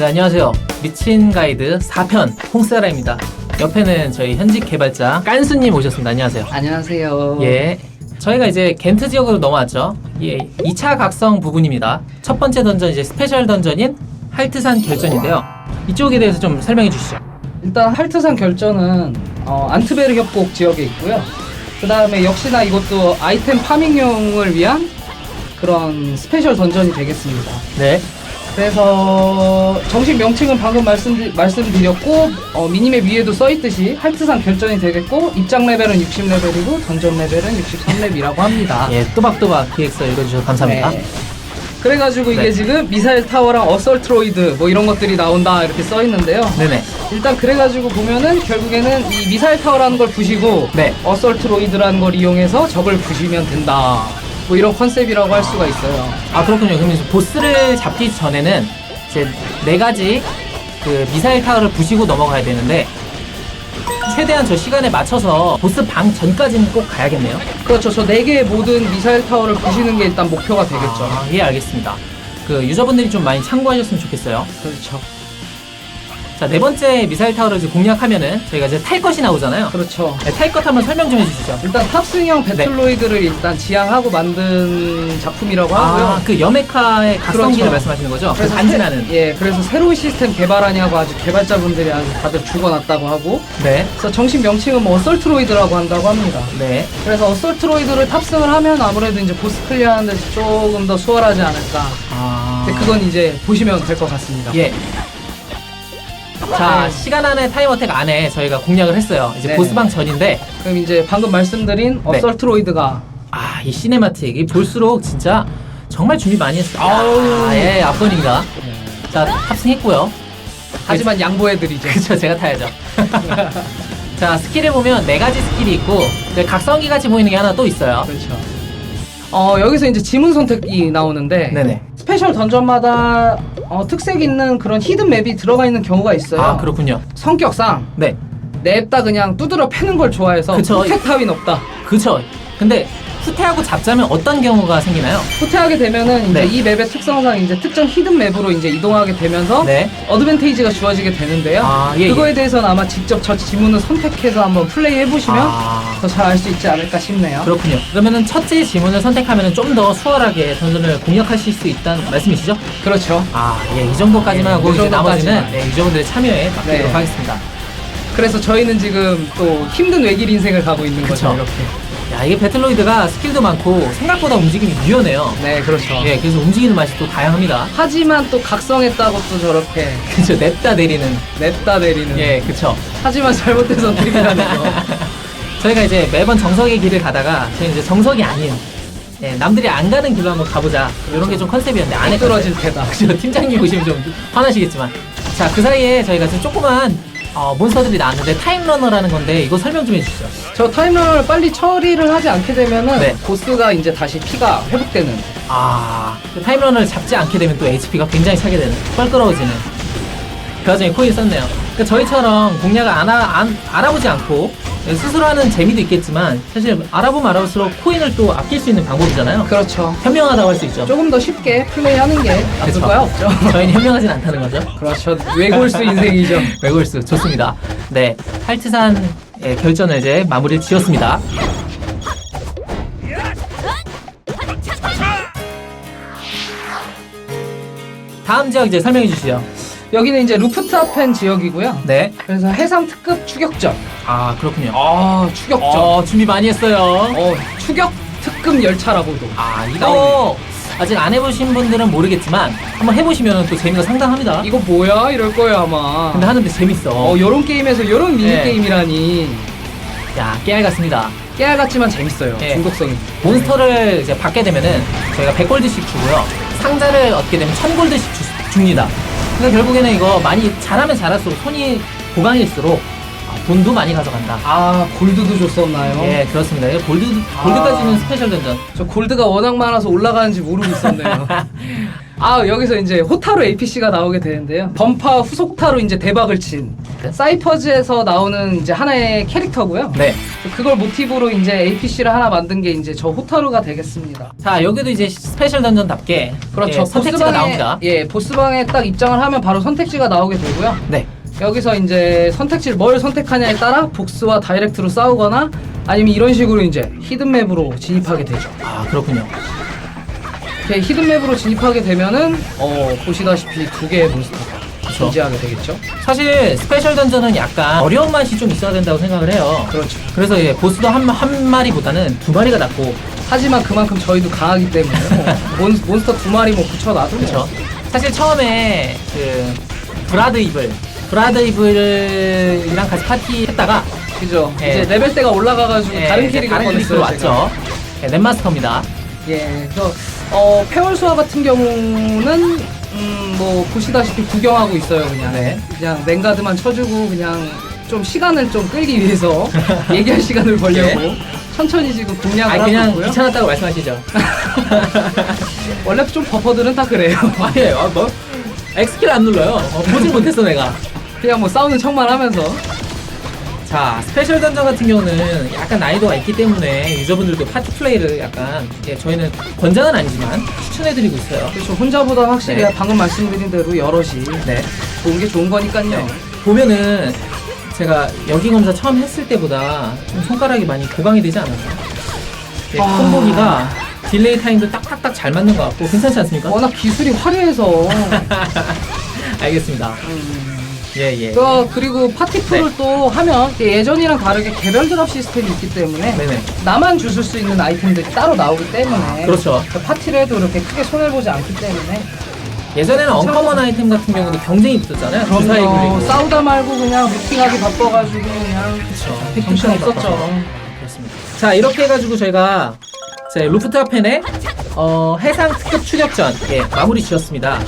네, 안녕하세요. 미친 가이드 4편 홍세라입니다. 옆에는 저희 현직 개발자 깐수님 오셨습니다. 안녕하세요. 안녕하세요. 예. 저희가 이제 겐트 지역으로 넘어왔죠. 예. 2차 각성 부분입니다. 첫 번째 던전 이제 스페셜 던전인 할트산 결전인데요. 이쪽에 대해서 좀 설명해 주시죠. 일단 할트산 결전은 어, 안트베르 협곡 지역에 있고요. 그 다음에 역시나 이것도 아이템 파밍용을 위한 그런 스페셜 던전이 되겠습니다. 네. 그래서 정식 명칭은 방금 말씀, 말씀드렸고 어, 미니맵 위에도 써있듯이 할트산 결전이 되겠고 입장 레벨은 60레벨이고 던전 레벨은 63레벨이라고 합니다. 예, 또박또박 기획서 읽어주셔서 감사합니다. 네. 그래가지고 이게 네. 지금 미사일 타워랑 어설트로이드 뭐 이런 것들이 나온다 이렇게 써 있는데요. 네네. 일단 그래가지고 보면은 결국에는 이 미사일 타워라는 걸 부시고 네. 어설트로이드라는 걸 이용해서 적을 부시면 된다. 뭐 이런 컨셉이라고 할 수가 있어요. 아 그렇군요. 그러면 이제 보스를 잡기 전에는 이제 네 가지 그 미사일 타워를 부시고 넘어가야 되는데 최대한 저 시간에 맞춰서 보스 방 전까지는 꼭 가야겠네요. 그렇죠. 저 네 개의 모든 미사일 타워를 부시는 게 일단 목표가 되겠죠. 아, 예 알겠습니다. 그 유저분들이 좀 많이 참고하셨으면 좋겠어요. 그렇죠. 자 네 번째 미사일 타워를 이제 공략하면은 저희가 이제 탈 것이 나오잖아요. 그렇죠. 네, 탈것 한번 설명 좀 해주시죠. 일단 탑승형 네. 배틀로이드를 일단 지향하고 만든 작품이라고 하고요. 아, 그 여메카의 각성기를 그렇죠. 말씀하시는 거죠? 그 그래서. 새, 예, 그래서 새로운 시스템 개발하냐고 아주 개발자분들이 아주 다들 죽어놨다고 하고 네, 그래서 정식 명칭은 뭐 어설트로이드라고 한다고 합니다. 네. 그래서 어설트로이드를 탑승을 하면 아무래도 이제 보스 클리어하는 데 조금 더 수월하지 않을까. 아, 근데 그건 이제 보시면 될 것 같습니다. 예. 자, 네. 시간 안에 타임 어택 안에 저희가 공략을 했어요. 이제 네. 보스방 전인데, 그럼 이제 방금 말씀드린 네. 어설트로이드가 아, 이 시네마틱, 이 볼수록 진짜 정말 준비 많이 했어요. 아우. 아, 예, 앞선입니다. 자, 탑승했고요. 하지만 양보해드리죠. 그쵸, 제가 타야죠. 자, 스킬을 보면 네 가지 스킬이 있고, 이제 각성기 같이 보이는 게 하나 또 있어요. 그렇죠. 어 여기서 이제 지문 선택이 나오는데 네네. 스페셜 던전마다 어, 특색 있는 그런 히든 맵이 들어가 있는 경우가 있어요. 아, 그렇군요. 성격상 네. 냅다 그냥 두드러 패는 걸 좋아해서 그쵸. 후퇴 타윈 없다. 그쵸. 근데 후퇴하고 잡자면 어떤 경우가 생기나요? 후퇴하게 되면은 네. 이제 이 맵의 특성상 이제 특정 히든 맵으로 이제 이동하게 되면서 네. 어드밴테이지가 주어지게 되는데요. 아, 예, 그거에 예. 대해서는 아마 직접 저 지문을 선택해서 한번 플레이 해 보시면 아. 더 잘 알 수 있지 않을까 싶네요. 그렇군요. 그러면은 첫째 지문을 선택하면 좀더 수월하게 던전을 공략하실 수 있다는 말씀이시죠? 그렇죠. 아, 예, 이 정도까지만 예, 하고 이 이제 정도까지만. 나머지는 네, 유저분들의 참여에 맡기도록 네. 하겠습니다. 그래서 저희는 지금 또 힘든 외길 인생을 가고 있는 그쵸. 거죠. 이렇게. 야, 이게 배틀로이드가 스킬도 많고 생각보다 움직임이 유연해요. 네, 그렇죠. 예, 그래서 움직이는 맛이 또 다양합니다. 하지만 또 각성했다고 또 저렇게 그쵸, 냅다 내리는. 냅다 내리는. 예, 그쵸. 하지만 잘못해서 드립이라는 거. 저희가 이제 매번 정석의 길을 가다가 저희 이제 정석이 아닌 예, 남들이 안 가는 길로 한번 가보자 이런 게 좀 컨셉이었는데 안에 떨어질 테다. 그죠 팀장님 보시면 좀 화나시겠지만 자 그 사이에 저희가 지금 조그만 어, 몬스터들이 나왔는데 타임러너라는 건데 이거 설명 좀 해주시죠 저 타임런을 빨리 처리를 하지 않게 되면은 네. 보스가 이제 다시 피가 회복되는. 아 그 타임러너를 잡지 않게 되면 또 HP가 굉장히 차게 되는 뻘끄러워지는 그 와중에 코인 썼네요 그러니까 저희처럼 공략을 안, 하, 안 알아보지 않고 스스로 하는 재미도 있겠지만 사실 알아보면 알아볼수록 코인을 또 아낄 수 있는 방법이잖아요 그렇죠. 현명하다고 할 수 있죠 조금 더 쉽게 플레이하는 게 나쁠 그쵸. 거야 없죠. 저희는 현명하진 않다는 거죠. 그렇죠. 외골수 인생이죠. 외골수 좋습니다. 네, 할트산 의 결전을 이제 마무리를 지었습니다. 다음 지역 이제 설명해 주시죠. 여기는 이제 루프탑펜 지역이고요. 네. 그래서 해상 특급 추격전. 아 그렇군요. 아 추격전. 어, 준비 많이 했어요. 어 추격 특급 열차라고도. 아 이거 아직 안 해보신 분들은 모르겠지만 한번 해보시면 또 재미가 상당합니다. 이거 뭐야 이럴 거예요 아마. 근데 하는데 재밌어. 어 요런 게임에서 요런 미니 네. 게임이라니 야 깨알 같습니다. 깨알 같지만 재밌어요. 네. 중독성이. 몬스터를 이제 받게 되면은 저희가 100골드씩 주고요. 상자를 얻게 되면 1000골드씩 주, 줍니다. 그러니까 결국에는 이거 많이 잘하면 잘할수록 손이 보강일수록 아, 돈도 많이 가져간다. 아 골드도 줬었나요? 예, 그렇습니다. 이거 골드, 아. 골드까지는 스페셜 던전. 저 골드가 워낙 많아서 올라가는지 모르고 있었네요. 아 여기서 이제 호타루 APC가 나오게 되는데요. 던파 후속타로 이제 대박을 친 사이퍼즈에서 나오는 이제 하나의 캐릭터고요. 네. 그걸 모티브로 이제 APC를 하나 만든 게 이제 저 호타루가 되겠습니다. 자 여기도 이제 스페셜 던전답게 그렇죠. 예, 선택지가 보스방에- 나옵니다. 예, 보스방에 딱 입장을 하면 바로 선택지가 나오게 되고요. 네. 여기서 이제 선택지를 뭘 선택하냐에 따라 복스와 다이렉트로 싸우거나 아니면 이런 식으로 이제 히든맵으로 진입하게 되죠. 아 그렇군요. 이렇게 히든맵으로 진입하게 되면은 어, 보시다시피 두 개의 몬스터가. 존재하게 되겠죠. 사실 스페셜 던전은 약간 어려운 맛이 좀 있어야 된다고 생각을 해요. 그렇죠. 그래서 예, 보스도 한, 한 마리보다는 두 마리가 낫고 하지만 그만큼 저희도 강하기 때문에 뭐 몬, 몬스터 두 마리 뭐 붙여놔도 뭐. 그렇죠. 사실 처음에 그 브라드 이블 브라드 이블이랑 같이 파티 했다가 그죠. 예. 이제 레벨대가 올라가가지고 예, 다른 이제 캐릭터 다른 캐릭터로 왔죠. 예, 넷마스터입니다. 예, 그래서 어, 페월수와 같은 경우는 음, 뭐 보시다시피 구경하고 있어요, 그냥. 네. 그냥 랭가드만 쳐주고 그냥 좀 시간을 좀 끌기 위해서 얘기할 시간을 벌려고 예. 천천히 지금 공략을 아 하고 그냥 있고요. 귀찮았다고 말씀하시죠. 원래 좀 버퍼들은 다 그래요. 아예 아, 뭐 엑스킬 안 눌러요. 어, 보진 못했어 내가. 그냥 뭐 싸우는 척만 하면서 자 스페셜 던전 같은 경우는 약간 난이도가 있기 때문에 유저분들도 파티 플레이를 약간 예, 저희는 권장은 아니지만 추천해드리고 있어요. 그렇죠. 혼자보다 확실히 네. 방금 말씀드린 대로 여럿이 네. 좋은 게 좋은 거니까요. 네. 보면은 제가 여기 검사 처음 했을 때보다 좀 손가락이 많이 보강이 되지 않았나? 예, 아. 콤보기가 딜레이 타임도 딱딱딱 잘 맞는 것 같고 괜찮지 않습니까? 워낙 기술이 화려해서 알겠습니다. 음, 예 예. 그, 그리고 파티풀을 네. 또 하면 예전이랑 다르게 개별 드랍 시스템이 있기 때문에 네네. 나만 주술 수 있는 아이템들이 따로 나오기 때문에 그렇죠. 그 파티를 해도 그렇게 크게 손해를 보지 않기 때문에 예전에는 언커먼 아이템 같은 경우도 경쟁이 붙었잖아요. 주사위 그럼요. 굴리고. 싸우다 말고 그냥 루팅하기 바빠가지고 그냥 그렇죠. 정신 없었죠. 그렇습니다. 자 이렇게 해가지고 저희가 제 루프탑 펜의 어, 해상 특급 추격전 예, 마무리 지었습니다.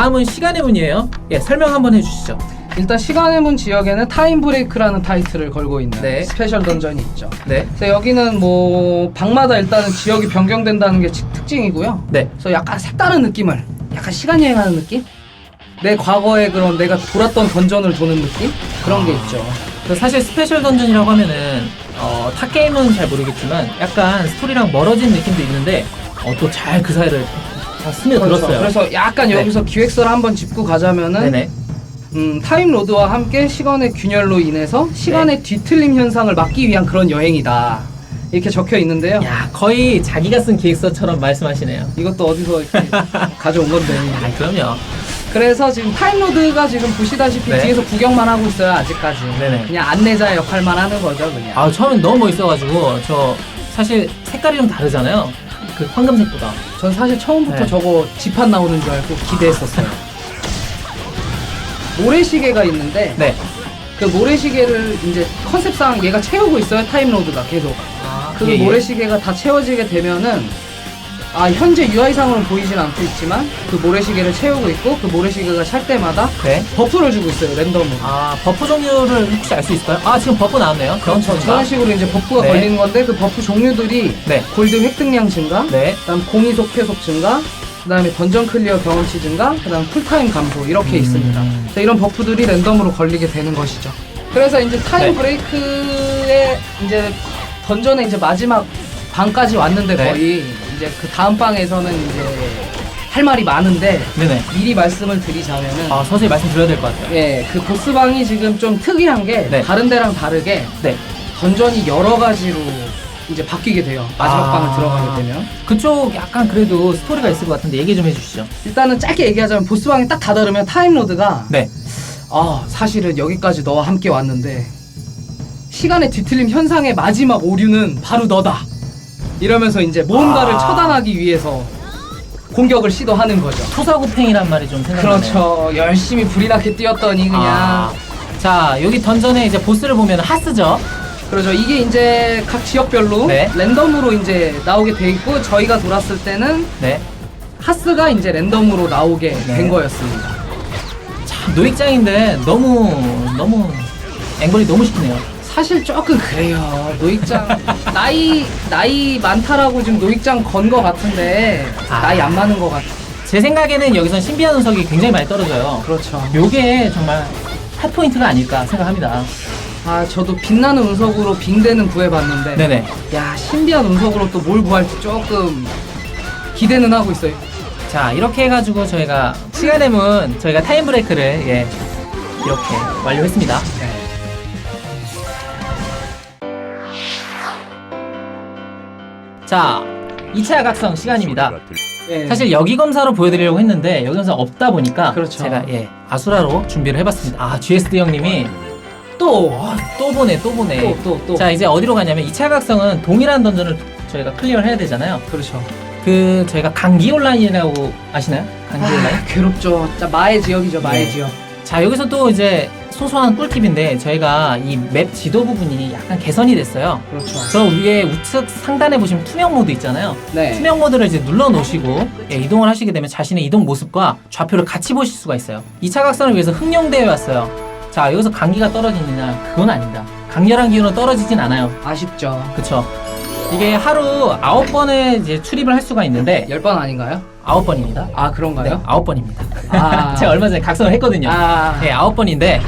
다음은 시간의 문이에요. 예, 설명 한번 해주시죠. 일단 시간의 문 지역에는 타임 브레이크라는 타이틀을 걸고 있는 네. 스페셜 던전이 있죠. 네, 그래서 여기는 뭐 방마다 일단은 지역이 변경된다는 게 지- 특징이고요. 네, 그래서 약간 색다른 느낌을 약간 시간 여행하는 느낌? 내 과거에 그런 내가 돌았던 던전을 도는 느낌? 그런 게 있죠. 그 사실 스페셜 던전이라고 하면은 어, 타 게임은 잘 모르겠지만 약간 스토리랑 멀어진 느낌도 있는데 어, 또 잘 그 사이를 다 스며들었어요. 그래서 약간 네. 여기서 기획서를 한번 짚고 가자면은 네네. 음, 타임 로드와 함께 시간의 균열로 인해서 시간의 네. 뒤틀림 현상을 막기 위한 그런 여행이다. 이렇게 적혀 있는데요. 야 거의 자기가 쓴 기획서처럼 말씀하시네요. 이것도 어디서 이렇게 가져온 건데. 아 그럼요. 그래서 지금 타임로드가 지금 보시다시피 네. 뒤에서 구경만 하고 있어요 아직까지 네네. 그냥 안내자 역할만 하는 거죠 그냥 아 처음엔 너무 멋있어가지고 저 사실 색깔이 좀 다르잖아요. 그 황금색보다. 전 사실 처음부터 네. 저거 지판 나오는 줄 알고 기대했었어요 모래시계가 있는데 네. 그 모래시계를 이제 컨셉상 얘가 채우고 있어요 타임로드가 계속 아, 그 모래시계가 다 채워지게 되면은 아 현재 UI상으로는 보이진 않고 있지만 그 모래시계를 채우고 있고 그 모래시계가 찰 때마다 네. 버프를 주고 있어요 랜덤으로 아 버프 종류를 혹시 알 수 있을까요? 아 지금 버프 나왔네요. 그렇죠. 저런 식으로 이제 버프가 네. 걸리는 건데 그 버프 종류들이 네. 골드 획득량 증가, 네. 그다음 공이속 회속 증가, 그다음에 던전 클리어 경험치 증가, 그다음 쿨타임 감소 이렇게 음. 있습니다. 그래서 이런 버프들이 랜덤으로 걸리게 되는 것이죠. 그래서 이제 타임 네. 브레이크의 이제 던전의 이제 마지막 방까지 왔는데 네. 거의 이제 그 다음 방에서는 이제 할 말이 많은데 네네. 미리 말씀을 드리자면은 아 서서히 말씀드려야 될 것 같아요. 예, 그 보스방이 지금 좀 특이한 게 네. 다른 데랑 다르게 네. 던전이 여러 가지로 이제 바뀌게 돼요. 마지막 아. 방을 들어가게 되면. 그쪽 약간 그래도 스토리가 있을 것 같은데 얘기 좀 해주시죠. 일단은 짧게 얘기하자면 보스방이 딱 다다르면 타임로드가 네. 아 사실은 여기까지 너와 함께 왔는데 시간의 뒤틀림 현상의 마지막 오류는 바로 너다. 이러면서 이제 뭔가를 아. 처단하기 위해서 공격을 시도하는 거죠. 토사구팽이란 말이 좀 생각나네요. 그렇죠. 열심히 불이 나게 뛰었더니 그냥 아, 자 여기 던전에 이제 보스를 보면 하스죠. 그렇죠. 이게 이제 각 지역별로 네. 랜덤으로 이제 나오게 돼 있고 저희가 돌았을 때는 네. 하스가 이제 랜덤으로 나오게 네. 된 거였습니다. 참 노익장인데 너무 너무 앵벌이 너무 시키네요. 사실 조금 그래요. 노익장 나이 나이 많다라고 지금 노익장 건 거 같은데 아. 나이 안 많은 거 같아. 제 생각에는 여기선 신비한 운석이 굉장히 많이 떨어져요. 그렇죠. 요게 정말 핫포인트가 아닐까 생각합니다. 아 저도 빛나는 운석으로 빙대는 구해봤는데 네네. 야 신비한 운석으로 또 뭘 구할지 조금 기대는 하고 있어요. 자, 이렇게 해가지고 저희가 시간의 문, 저희가 타임 브레이크를, 예, 이렇게 완료했습니다. 자, 2차 각성 시간입니다. 예. 사실 여기 검사로 보여드리려고 했는데 여기 검사 없다 보니까 그렇죠. 제가 예 아수라로 준비를 해봤습니다. 아 GSD 형님이 또 아, 또 보네 또 보네. 또, 또, 또. 자 이제 어디로 가냐면 2차 각성은 동일한 던전을 저희가 클리어를 해야 되잖아요. 그렇죠. 그 저희가 강기 온라인이라고 아시나요? 강기 온라인? 아, 괴롭죠. 자 마의 지역이죠. 마의 예. 지역. 자 여기서 또 이제 소소한 꿀팁인데 저희가 이 맵 지도 부분이 약간 개선이 됐어요. 그렇죠. 저 위에 우측 상단에 보시면 투명 모드 있잖아요. 네. 투명 모드를 이제 눌러 놓으시고 예, 이동을 하시게 되면 자신의 이동 모습과 좌표를 같이 보실 수가 있어요. 2차 각선을 위해서 흥룡대에 왔어요. 자 여기서 강기가 떨어지느냐 그건 아니다. 강렬한 기운은 떨어지진 않아요. 아쉽죠. 그쵸? 이게 하루 9번에 이제 출입을 할 수가 있는데 열번 아닌가요? 9번입니다. 아 네, 그런가요? 9번입니다. 아. 제가 얼마 전에 각성을 했거든요. 아. 네, 아홉 번인데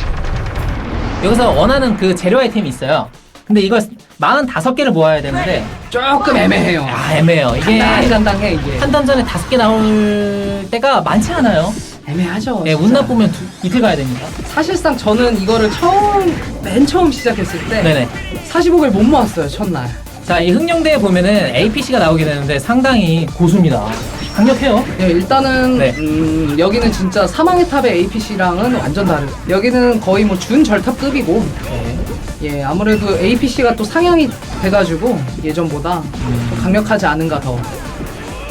여기서 원하는 그 재료 아이템이 있어요. 근데 이걸 45개를 모아야 되는데 조금 애매해요. 아 애매해요. 이게 간당간당해 이게. 한 던전에 다섯 개 나올 때가 많지 않아요. 애매하죠. 예, 진짜. 운 나쁘면 두, 이틀 가야 됩니다. 사실상 저는 이거를 처음 맨 처음 시작했을 때 네네. 45개를 못 모았어요 첫날. 자, 이 흥룡대에 보면은 APC가 나오게 되는데 상당히 고수입니다. 강력해요. 예, 일단은 네. 음, 여기는 진짜 사망의 탑의 APC랑은 완전 다르. 여기는 거의 뭐 준 절탑급이고 네. 예 아무래도 APC가 또 상향이 돼가지고 예전보다 음. 좀 강력하지 않은가 더.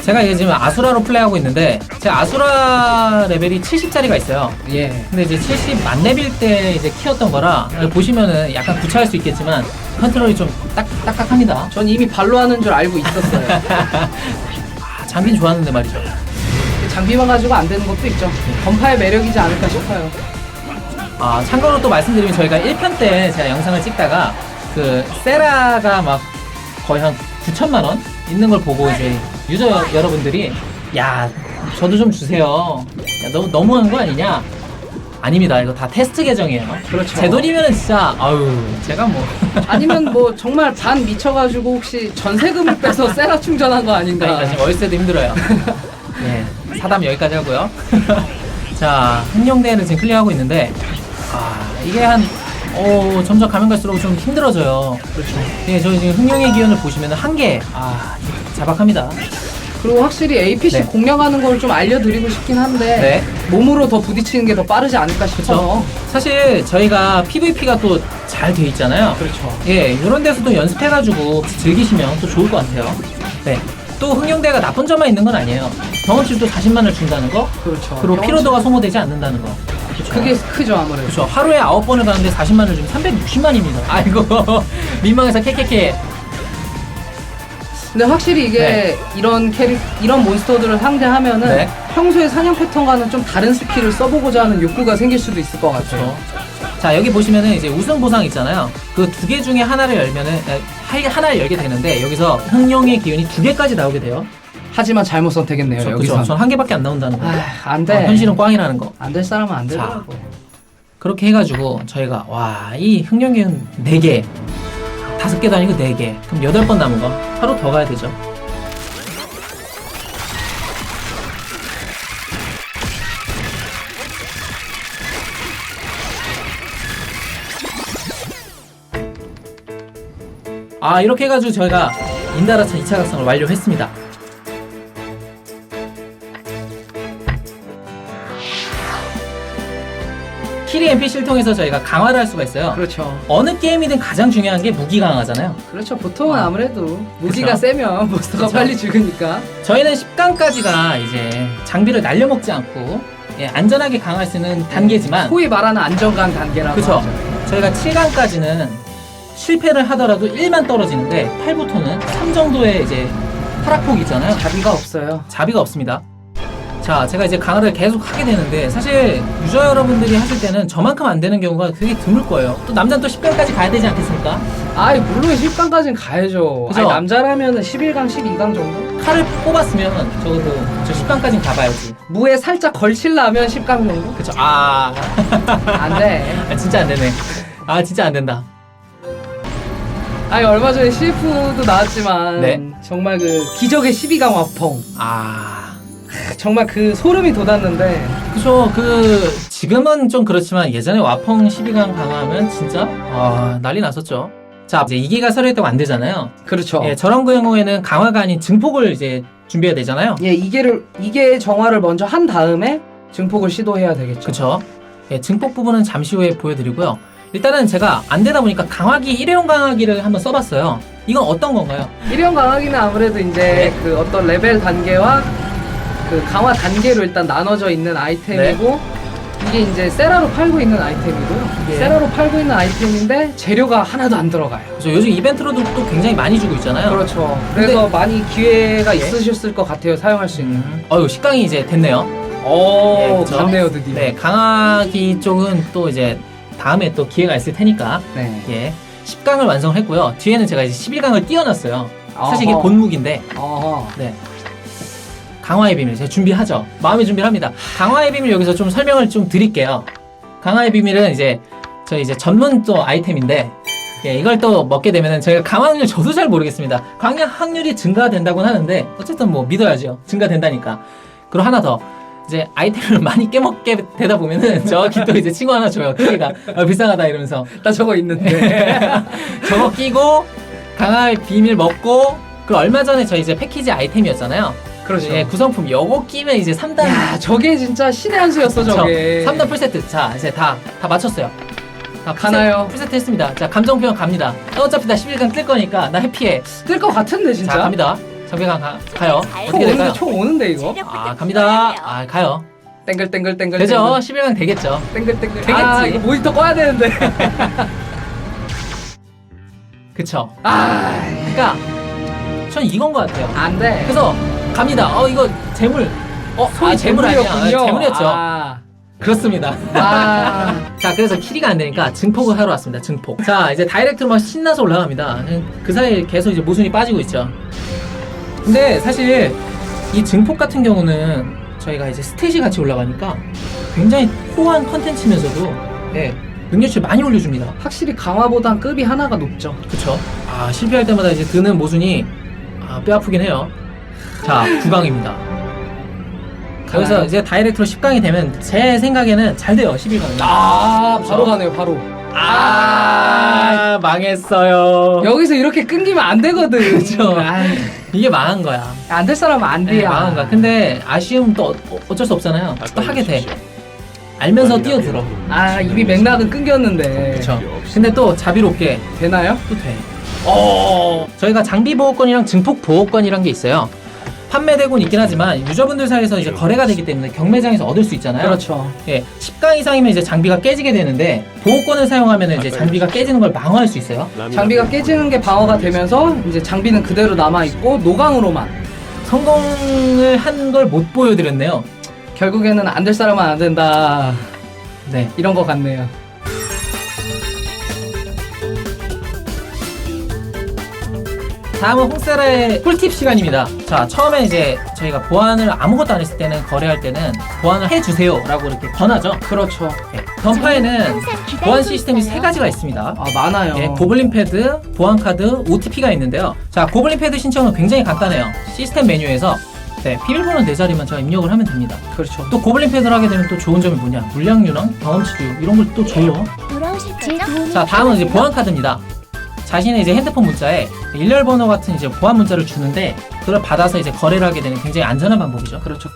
제가 이제 지금 아수라로 플레이하고 있는데 제 아수라 레벨이 70짜리가 있어요. 예. 근데 이제 70 만렙일 때 이제 키웠던 거라 보시면은 약간 구차할 수 있겠지만 컨트롤이 좀 딱, 딱딱합니다. 전 이미 발로 하는 줄 알고 있었어요. 아, 장비는 좋았는데 말이죠. 장비만 가지고 안 되는 것도 있죠. 건파의 매력이지 않을까 싶어요. 아, 참고로 또 말씀드리면 저희가 1편 때 제가 영상을 찍다가 그 세라가 막 거의 한 9천만 원 있는 걸 보고 이제 유저 여러분들이 야, 저도 좀 주세요. 야, 너무 너무한 거 아니냐? 아닙니다. 이거 다 테스트 계정이에요. 그렇죠. 제 돈이면은 진짜 아유, 제가 뭐 아니면 뭐 정말 반 미쳐가지고 혹시 전세금을 빼서 세라 충전한 거 아닌가? 그러니까 지금 월세도 힘들어요. 네, 사담 여기까지 하고요. 자, 흥룡대는 지금 클리어하고 있는데, 아, 이게 한, 오, 점점 가면 갈수록 좀 힘들어져요. 그렇죠. 예, 저희 지금 흥룡의 기운을 보시면 한 개, 아, 자박합니다. 그리고 확실히 APC 네. 공략하는 걸 좀 알려드리고 싶긴 한데 네. 몸으로 더 부딪히는 게 더 빠르지 않을까 그쵸. 싶어서 사실 저희가 PVP가 또 잘 돼 있잖아요. 그렇죠. 예, 이런 데서도 연습해가지고 즐기시면 또 좋을 것 같아요. 네. 또 흥룡대가 나쁜 점만 있는 건 아니에요. 경험치도 40만을 준다는 거, 그렇죠. 그리고 경험치- 피로도가 소모되지 않는다는 거. 그쵸? 그게 크죠 아무래도. 그렇죠. 하루에 아홉 번을 가는데 40만을 주면 360만입니다. 아이고 민망해서 캐캐캐. 근데 확실히 이게 네. 이런 캐릭 이런 몬스터들을 상대하면은 네. 평소에 사냥 패턴과는 좀 다른 스킬을 써보고자 하는 욕구가 생길 수도 있을 것 같아요. 그렇죠. 자 여기 보시면은 이제 우승 보상 있잖아요. 그 두 개 중에 하나를 열면은 에, 하- 하나를 열게 되는데 여기서 흥룡의 기운이 두 개까지 나오게 돼요. 하지만 잘못 선택했네요 그렇죠. 여기서. 전한 개밖에 안 나온다는 거. 아, 안 돼. 어, 현실은 꽝이라는 거. 안 될 사람은 안 자. 되더라고. 그렇게 해가지고 저희가 와 이 흥룡 기운 네 개, 다섯 개도 아니고 네 개. 그럼 여덟 번 남은 거 하루 더 가야 되죠. 아 이렇게 해가지고 저희가 인다라차 2차 각성을 완료했습니다. 키리 NPC를 통해서 저희가 강화를 할 수가 있어요. 그렇죠. 어느 게임이든 가장 중요한 게 무기 강화잖아요. 그렇죠. 보통은 아. 아무래도 무기가 그쵸. 세면 몬스터가 그쵸. 빨리 죽으니까. 저희는 10강까지가 이제 장비를 날려먹지 않고 예, 안전하게 강화할 수 있는 단계지만 소위 말하는 안정감 단계라고 그쵸 하죠. 저희가 7강까지는 실패를 하더라도 1만 떨어지는데 8부터는 3 정도의 이제 하락폭 있잖아요. 자비가 없어요. 자비가 없습니다. 자, 제가 이제 강화를 계속 하게 되는데 사실 유저 여러분들이 하실 때는 저만큼 안 되는 경우가 되게 드물 거예요. 또 남자는 또 10강까지 가야 되지 않겠습니까? 아이 물론 10강까지는 가야죠. 그죠? 아니, 남자라면 11강, 12강 정도? 칼을 뽑았으면 적어도 저 10강까지는 가봐야지. 무에 살짝 걸칠라면 10강 정도? 그쵸. 아, 안 돼. 아, 진짜 안 되네. 아, 진짜 안 된다. 아니 얼마 전에 CF도 나왔지만 네. 정말 그 기적의 12강 와펑 아, 정말 그 소름이 돋았는데 그쵸. 그, 지금은 좀 그렇지만 예전에 와펑 12강 강화하면 진짜, 아, 난리 났었죠. 자, 이제 2기가 서류했다고 안 되잖아요. 그렇죠. 예, 저런 경우에는 강화가 아닌 증폭을 이제 준비해야 되잖아요. 예, 이게를 이게 정화를 먼저 한 다음에 증폭을 시도해야 되겠죠. 그쵸. 예, 증폭 부분은 잠시 후에 보여드리고요. 일단은 제가 안 되다 보니까 강화기 일회용 강화기를 한번 써봤어요. 이건 어떤 건가요? 1형 강화기는 아무래도 이제 그 어떤 레벨 단계와 그 강화 단계로 일단 나눠져 있는 아이템이고 이게 이제 세라로 팔고 있는 아이템이고요. 예. 세라로 팔고 있는 아이템인데 재료가 하나도 안 들어가요. 그래서 요즘 이벤트로도 또 굉장히 많이 주고 있잖아요. 그렇죠. 그래서 많이 기회가 예. 있으셨을 것 같아요. 사용할 수 있는. 음, 어유 10강이 이제 됐네요. 오, 예, 그렇죠. 갔네요 드디어. 네, 강화기 쪽은 또 이제 다음에 또 기회가 있을 테니까 네. 예, 10강을 완성을 했고요. 뒤에는 제가 이제 11강을 띄워놨어요. 사실 이게 어허. 본무기인데 어허. 네. 강화의 비밀 제가 준비하죠. 마음의 준비를 합니다. 강화의 비밀 여기서 좀 설명을 좀 드릴게요. 강화의 비밀은 이제 저 이제 전문 또 아이템인데 예, 이걸 또 먹게 되면은 저희가 강화 확률 저도 잘 모르겠습니다. 강화 확률이 증가된다고는 하는데 어쨌든 뭐 믿어야죠. 증가된다니까. 그리고 하나 더 이제 아이템을 많이 깨먹게 되다 보면은 저기 또 이제 친구 하나 줘요. 크기가 어, 비싸하다 이러면서 나 저거 있는데. 저거 끼고 강화의 비밀 먹고 그 얼마 전에 저희 이제 패키지 아이템이었잖아요. 그렇죠. 예, 구성품 요거 끼면 이제 3단 야, 저게 진짜 신의 한 수였어, 저게. 3단 풀세트. 자, 이제 다 다 맞췄어요. 다 가나요? 풀세트, 풀세트 했습니다. 자, 감정 표현 갑니다. 어차피 나 11강 뜰 거니까 나 해피해. 뜰것 같은데, 진짜. 자, 갑니다. 정배강 가, 가요. 총 어떻게 될까요? 오는데, 총 오는데, 이거? 아, 갑니다. 아, 가요. 땡글 땡글 땡글. 되죠? 11강 되겠죠. 땡글 땡글. 되겠지. 아, 이거 모니터 꺼야 되는데. 그쵸. 아, 그러니까 전 이건 것 같아요. 안 돼. 그래서 갑니다. 어, 이거 재물. 어, 소위 아, 재물 아니야. 아, 재물이었군요. 재물이었죠. 아, 그렇습니다. 아. 자, 그래서 키리가 안 되니까 증폭을 하러 왔습니다. 증폭. 자, 이제 다이렉트로 막 신나서 올라갑니다. 그 사이에 계속 이제 모순이 빠지고 있죠. 근데 사실 이 증폭 같은 경우는 저희가 이제 스탯이 같이 올라가니까 굉장히 호환 컨텐츠면서도 예, 능력치를 많이 올려줍니다. 확실히 강화보단 급이 하나가 높죠. 그쵸? 아, 실패할 때마다 이제 드는 모순이 아, 뼈 아프긴 해요. 자, 9강입니다. 여기서? 이제 다이렉트로 10강이 되면 제 생각에는 잘 돼요, 11강은. 아, 바로? 가네요, 바로. 아, 망했어요. 여기서 이렇게 끊기면 안 되거든. 아, 이게 망한 거야. 안 될 사람은 안 네, 돼야. 망한 거야. 근데 아쉬움 또 어- 어쩔 수 없잖아요. 또 하게 돼. 알면서 뛰어들어. 아, 이미 맥락은 끊겼는데. 그쵸. 근데 또 자비롭게 되나요? 또 돼. 어. 저희가 장비 보호권이랑 증폭 보호권이란 게 있어요. 판매되고는 있긴 하지만 유저분들 사이에서 이제 거래가 되기 때문에 경매장에서 얻을 수 있잖아요. 그렇죠. 예, 10강 이상이면 이제 장비가 깨지게 되는데 보호권을 사용하면 이제 장비가 깨지는 걸 방어할 수 있어요. 장비가 깨지는 게 방어가 되면서 이제 장비는 그대로 남아 있고 노강으로만 성공을 한 걸 못 보여드렸네요. 결국에는 안 될 사람은 안 된다 네. 이런 것 같네요. 다음은 홍세라의 꿀팁 시간입니다. 자, 처음에 이제 저희가 보안을 아무것도 안 했을 때는 거래할 때는 보안을 해주세요 라고 이렇게 권하죠. 그렇죠. 예, 던파에는 보안 시스템이 세 가지가 있습니다. 아 많아요. 예, 고블린 패드, 보안 카드, OTP가 있는데요. 자, 고블린 패드 신청은 굉장히 간단해요. 시스템 메뉴에서 네, 비밀번호 네 자리만 제가 입력을 하면 됩니다. 그렇죠. 또 고블린 패드를 하게 되면 또 좋은 점이 뭐냐? 물량류랑 경험치류 이런 걸 또 줘요. 돌아오실? 자, 다음은 이제 보안 카드입니다. 자신의 이제 핸드폰 문자에 일렬 번호 같은 이제 보안 문자를 주는데 그걸 받아서 이제 거래를 하게 되는 굉장히 안전한 방법이죠. 그렇죠.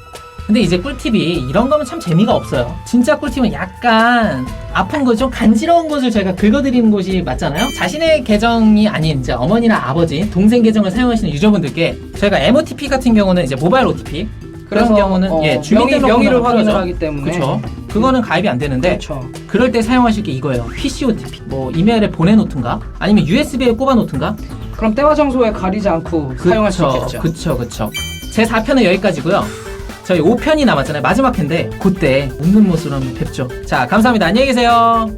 근데 이제 꿀팁이 이런 거면 참 재미가 없어요. 진짜 꿀팁은 약간 아픈 거 좀 간지러운 것을 저희가 긁어드리는 것이 맞잖아요. 자신의 계정이 아닌 이제 어머니나 아버지, 동생 계정을 사용하시는 유저분들께 저희가 MOTP 같은 경우는 이제 모바일 OTP 그런 경우는 어, 예 명의, 주민등록번호가 명의를 확인을 필요하죠. 하기 때문에 그렇죠. 그거는 가입이 안 되는데 그렇죠. 그럴 때 사용하실 게 이거예요. PC OTP. 뭐 이메일에 보내놓든가 아니면 USB에 꼽아놓든가. 그럼 때와 장소에 가리지 않고 사용할 수 있겠죠. 그쵸, 그쵸. 제 4편은 여기까지고요. 저희 5편이 남았잖아요. 마지막 편인데 그때 웃는 모습으로 한번 뵙죠. 자, 감사합니다. 안녕히 계세요.